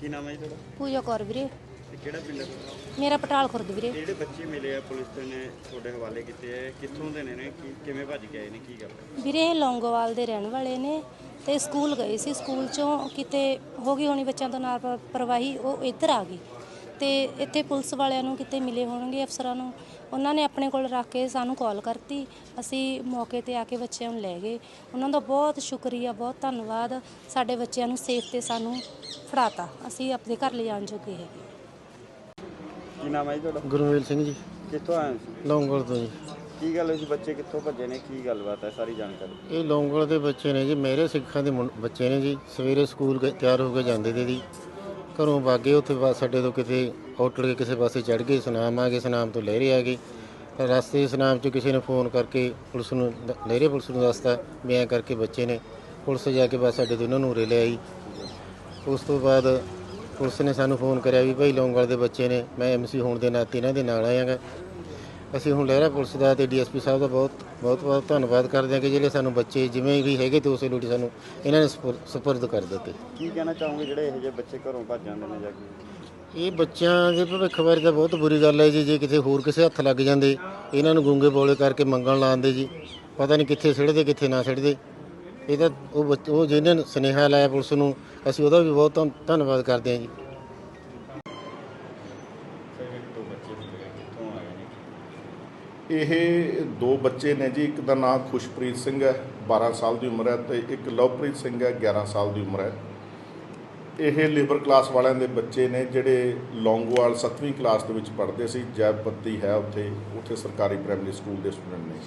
ਕੀ ਨਾਮ ਹੈ ਜੀ ਤੁਹਾਡਾ? ਪੂਜਾ ਕੌਰ ਵੀਰੇ। ਤੇ ਕਿਹੜਾ ਪਿੰਡ ਹੈ ਤੁਹਾਡਾ? ਮੇਰਾ ਪਟਾਲ ਖੁਰਦ ਵੀਰੇ। ਜਿਹੜੇ ਬੱਚੇ ਮਿਲੇ ਆ ਪੁਲਿਸ ਨੇ? ਤੁਹਾਡੇ ਹਵਾਲੇ ਕੀਤੇ ਆ। ਕਿੱਥੋਂ ਦੇ ਨੇ ਨੇ? ਕੀ ਕਿਵੇਂ ਭੱਜ ਕੇ ਆਏ ਨੇ? ਕੀ ਗੱਲ ਹੈ? ਵੀਰੇ ਇਹ ਲੌਂਗੋਵਾਲ ਦੇ ਰਹਿਣ ਵਾਲੇ ਨੇ ਤੇ ਸਕੂਲ ਗਏ ਸੀ। ਸਕੂਲ ਚੋਂ ਕਿਤੇ ਹੋ ਗਈ ਹੋਣੀ ਬੱਚਿਆਂ ਤੋਂ ਨਾਲ ਪ- ਪਰਵਾਹੀ ਉਹ ਇੱਧਰ ਆ ਗਈ। ਤੇ ਇੱਥੇ ਪੁਲਿਸ ਵਾਲਿਆਂ ਨੂੰ ਕਿਤੇ ਮਿਲੇ ਹੋਣਗੇ ਅਫਸਰਾਂ ਨੂੰ ਉਹਨਾਂ ਨੇ ਆਪਣੇ ਕੋਲ ਰੱਖ ਕੇ ਸਾਨੂੰ ਕਾਲ ਕਰਤੀ। ਅਸੀਂ ਮੌਕੇ ਤੇ ਆ ਕੇ ਬੱਚਿਆਂ ਨੂੰ ਲੈ ਗਏ। ਉਹਨਾਂ ਦਾ ਬਹੁਤ ਸ਼ੁਕਰੀਆ ਬਹੁਤ ਧੰਨਵਾਦ। ਸਾਡੇ ਬੱਚਿਆਂ ਨੂੰ ਸੇਫ ਤੇ ਸਾਨੂੰ ਫੜਾਤਾ। ਅਸੀਂ ਆਪਣੇ ਘਰ ਲਿਜਾਣ ਜੋਗੇ ਹੈਗੇ। ਕੀ ਨਾਮ ਹੈ ਜੀ ਤੁਹਾਡਾ? ਗੁਰਮੇਲ ਸਿੰਘ ਜੀ। ਕਿੱਥੋਂ ਆਏ ਸੀ ਲੌਂਗਲ ਤੋਂ ਜੀ। ਕੀ ਗੱਲ ਹੋਈ ਸੀ? ਬੱਚੇ ਕਿੱਥੋਂ ਭੱਜੇ ਨੇ? ਕੀ ਗੱਲਬਾਤ ਹੈ? ਸਾਰੀ ਜਾਣਕਾਰੀ। ਇਹ ਲੌਂਗਲ ਦੇ ਬੱਚੇ ਨੇ ਜੀ। ਮੇਰੇ ਸਿੱਖਾਂ ਦੇ ਮੁੰ- ਬੱਚੇ ਨੇ ਜੀ। ਸਵੇਰੇ ਸਕੂਲ ਗਏ ਤਿਆਰ ਹੋ ਕੇ ਜਾਂਦੇ ਤੇ ਜੀ। ਘਰੋਂ ਵਾਗੇ ਉੱਥੇ ਬੱਸ ਅੱਡੇ ਤੋਂ ਕਿਤੇ ਹੋਟਲ ਕੇ ਕਿਸੇ ਪਾਸੇ ਚੜ ਗਏ, ਸੁਨਾਮ ਆ ਗਏ, ਸੁਨਾਮ ਤੋਂ ਲਹਿਰੇ ਆ ਗਏ। ਤਾਂ ਰਸਤੇ ਸੁਨਾਮ ਚ ਕਿਸੇ ਨੇ ਫੋਨ ਕਰਕੇ ਪੁਲਿਸ ਨੂੰ ਦ- ਲਹਿਰੇ ਪੁਲਿਸ ਨੂੰ ਦੱਸਤਾ ਵੀ ਐਂ ਕਰਕੇ ਬੱਚੇ ਨੇ। ਪੁਲਿਸ ਜਾ ਕੇ ਬੱਸ ਅੱਡੇ ਤੋਂ ਇਹਨਾਂ ਨੂੰ ਉਰੇ ਲੈ ਆਈ। ਉਸ ਤੋਂ ਬਾਅਦ ਪੁਲਿਸ ਨੇ ਸਾਨੂੰ ਫੋਨ ਕਰਿਆ ਵੀ ਭਾਈ ਲੌਂਗਵਾਲ ਦੇ ਬੱਚੇ ਨੇ, ਮੈਂ ਐਮਸੀ ਹੋਣ ਦੇ ਨਾਤੇ ਇਹਨਾਂ ਦੇ ਨਾਲ ਆਇਆਗਾ। ਅਸੀਂ ਹੁਣ ਲਹਿਰਾ ਪੁਲਿਸ ਦਾ ਤੇ ਡੀਐਸਪੀ ਸਾਹਿਬ ਦਾ ਬਹੁਤ ਬਹੁਤ ਬਹੁਤ ਧੰਨਵਾਦ ਕਰਦੇ ਹਾਂ ਕਿ ਜਿਹੜੇ ਸਾਨੂੰ ਬੱਚੇ ਜਿਵੇਂ ਵੀ ਹੈਗੇ ਤੇ ਉਸੇ ਲੋਟੀ ਸਾਨੂੰ ਇਹਨਾਂ ਨੇ ਸਪੁਰ- ਸਪੁਰਦ ਕਰ ਦਿੱਤੇ। ਕੀ ਕਹਿਣਾ ਚਾਹੋਗੇ ਜਿਹੜੇ ਇਹੋ ਜਿਹੇ ਬੱਚੇ ਘਰੋਂ ਭੱਜ ਜਾਂਦੇ ਨੇ ਜਾ ਕੇ? ਇਹ ਬੱਚਿਆਂ ਦੇ ਭਵਿੱਖ ਬਾਰੇ ਤਾਂ ਬਹੁਤ ਬੁਰੀ ਗੱਲ ਹੈ ਜੀ ਜੇ ਕਿਤੇ ਹੋਰ ਕਿਸੇ ਹੱਥ ਲੱਗ ਜਾਂਦੇ ਇਹਨਾਂ ਨੂੰ ਗੁੰਗੇ ਬੋਲੇ ਕਰਕੇ ਮੰਗਣ ਲਾਉਂਦੇ ਜੀ। ਪਤਾ ਨਹੀਂ ਕਿੱਥੇ ਸਿੱਟਦੇ ਕਿੱਥੇ ਨਾ ਸਿੱਟਦੇ ਇਹ ਤਾਂ ਉਹ ਬੱਚ- ਉਹ ਜਿਹਨੇ ਸੁਨੇਹਾ ਲਾਇਆ ਪੁਲਿਸ ਨੂੰ ਅਸੀਂ ਉਹਦਾ ਵੀ ਬਹੁਤ ਧੰਨ- ਧੰਨਵਾਦ ਕਰਦੇ ਹਾਂ ਜੀ ਦੋ ਬੱਚੇ ਮਿਲੇ ਕਿੱਥੋਂ ਆਏ ਨੇ ਇਹ ਦੋ ਬੱਚੇ ਨੇ ਜੀ, ਇੱਕ ਦਾ ਨਾਮ ਖੁਸ਼ਪ੍ਰੀਤ ਸਿੰਘ ਹੈ 12 ਸਾਲ ਦੀ ਉਮਰ ਹੈ ਤੇ ਇੱਕ ਲਵਪ੍ਰੀਤ ਸਿੰਘ ਹੈ 11 ਸਾਲ ਦੀ ਉਮਰ ਹੈ। ਇਹ ਲੇਬਰ ਕਲਾਸ ਵਾਲਿਆਂ ਦੇ ਬੱਚੇ ਨੇ, ਜਿਹੜੇ ਲੌਂਗੋਵਾਲ 7ਵੀਂ ਕਲਾਸ ਦੇ ਵਿੱਚ ਪੜ੍ਹਦੇ ਸੀ ਜੈਪੱਤੀ ਹੈ ਉੱਥੇ ਉੱਥੇ ਸਰਕਾਰੀ ਪ੍ਰਾਇਮਰੀ ਸਕੂਲ ਦੇ ਸਟੂਡੈਂਟ ਨੇ।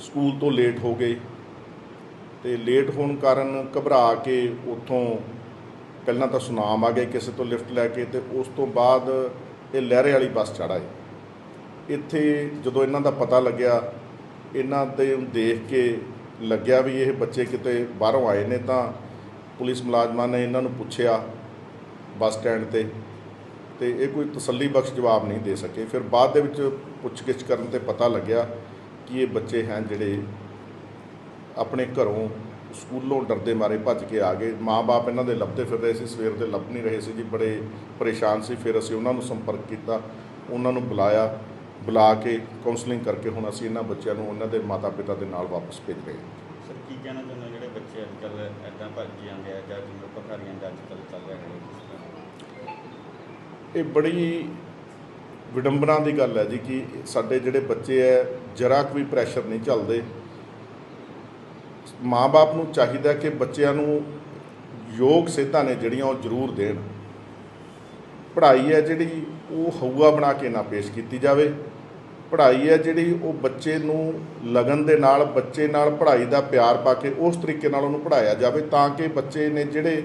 ਸਕੂਲ ਤੋਂ ਲੇਟ ਹੋ ਗਏ ਤੇ ਲੇਟ ਹੋਣ ਕਾਰਨ ਘਬਰਾ ਕੇ ਉੱਥੋਂ ਪਹਿਲਾਂ ਤਾਂ ਸੁਨਾਮ ਆ ਗਏ, ਕਿਸੇ ਤੋਂ ਲਿਫਟ ਲੈ ਕੇ ਤੇ ਉਸ ਤੋਂ ਬਾਅਦ ਇਹ ਲਹਿਰੇ ਵਾਲੀ ਬੱਸ ਚੜ੍ਹਾਏ ਇੱਥੇ ਜਦੋਂ ਇਹਨਾਂ ਦਾ ਪਤਾ ਲੱਗਿਆ, ਇਹਨਾਂ ਦੇ ਦੇਖ ਕੇ ਲੱਗਿਆ ਵੀ ਇਹ ਬੱਚੇ ਕਿਤੇ ਬਾਹਰੋਂ ਆਏ ਨੇ ਤਾਂ ਪੁਲਿਸ ਮੁਲਾਜ਼ਮਾਂ ਨੇ ਇਹਨਾਂ ਨੂੰ ਪੁੱਛਿਆ ਬੱਸ ਸਟੈਂਡ ਤੇ ਤੇ ਇਹ ਕੋਈ ਤਸੱਲੀ ਬਖਸ਼ ਜਵਾਬ ਨਹੀਂ ਦੇ ਸਕੇ। ਫਿਰ ਬਾਅਦ ਦੇ ਵਿੱਚ ਪੁੱਛਗਿੱਛ ਕਰਨ ਤੇ ਪਤਾ ਲੱਗਿਆ ਕਿ ਇਹ ਬੱਚੇ ਹਨ ਜਿਹੜੇ ਆਪਣੇ ਘਰੋਂ ਸਕੂਲੋਂ ਡਰਦੇ ਮਾਰੇ ਭੱਜ ਕੇ ਆ ਗਏ। ਮਾਪੇ ਇਹਨਾਂ ਦੇ ਲੱਭਦੇ ਫਿਰ ਰਹੇ ਸੀ, ਸਵੇਰ ਦੇ ਲੱਭ ਨਹੀਂ ਰਹੇ ਸੀ ਜੀ, ਬੜੇ ਪਰੇਸ਼ਾਨ ਸੀ। ਫਿਰ ਅਸੀਂ ਉਹਨਾਂ ਨੂੰ ਸੰਪਰਕ ਕੀਤਾ, ਉਹਨਾਂ ਨੂੰ ਬੁਲਾਇਆ। ਬੁਲਾ ਕੇ ਕਾਉਂਸਲਿੰਗ ਕਰਕੇ ਹੁਣ ਅਸੀਂ ਇਹਨਾਂ ਬੱਚਿਆਂ ਨੂੰ ਉਹਨਾਂ ਦੇ ਮਾਤਾ-ਪਿਤਾ ਦੇ ਨਾਲ ਵਾਪਸ ਭੇਜ ਰਹੇ ਹਾਂ। ਸਰ ਕੀ ਕਹਿਣਾ ਚਾਹੁੰਦੇ ਹੋ? ਜਿਹੜੇ ਬੱਚੇ ਅੱਜ ਕੱਲ ਐਦਾਂ ਭੱਜ ਜਾਂਦੇ ਆ ਜਾਂ ਜਿਵੇਂ ਭਖਾਰੀਆਂ ਦਾ ਅੱਜ ਕੱਲ ਚੱਲ ਰਿਹਾ ਹੈ ਇਹ ਬੜੀ ਵਿਡੰਬਨਾ ਦੀ ਗੱਲ ਹੈ ਜੀ ਕਿ ਸਾਡੇ ਜਿਹੜੇ ਬੱਚੇ ਐ ਜਰਾ ਕੁ ਵੀ ਪ੍ਰੈਸ਼ਰ ਨਹੀਂ ਚੱਲਦੇ। ਮਾਪੇ ਨੂੰ ਚਾਹੀਦਾ ਕਿ ਬੱਚਿਆਂ ਨੂੰ ਯੋਗ ਸਿਹਤਾਂ ਨੇ ਜਿਹੜੀਆਂ ਉਹ ਜ਼ਰੂਰ ਦੇਣ। ਪੜ੍ਹਾਈ ਹੈ ਜਿਹੜੀ ਉਹ ਹਊਆ ਬਣਾ ਕੇ ਨਾ ਪੇਸ਼ ਕੀਤੀ ਜਾਵੇ। ਪੜ੍ਹਾਈ ਹੈ ਜਿਹੜੀ ਉਹ ਬੱਚੇ ਨੂੰ ਲਗਨ ਦੇ ਨਾਲ, ਬੱਚੇ ਨਾਲ ਪੜ੍ਹਾਈ ਦਾ ਪਿਆਰ ਪਾ ਕੇ ਉਸ ਤਰੀਕੇ ਨਾਲ ਉਹਨੂੰ ਪੜ੍ਹਾਇਆ ਜਾਵੇ ਤਾਂ ਕਿ ਬੱਚੇ ਨੇ ਜਿਹੜੇ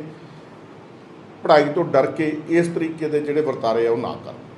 ਪੜ੍ਹਾਈ ਤੋਂ ਡਰ ਕੇ ਇਸ ਤਰੀਕੇ ਦੇ ਜਿਹੜੇ ਵਰਤਾਰੇ ਆ ਉਹ ਨਾ ਕਰਨ।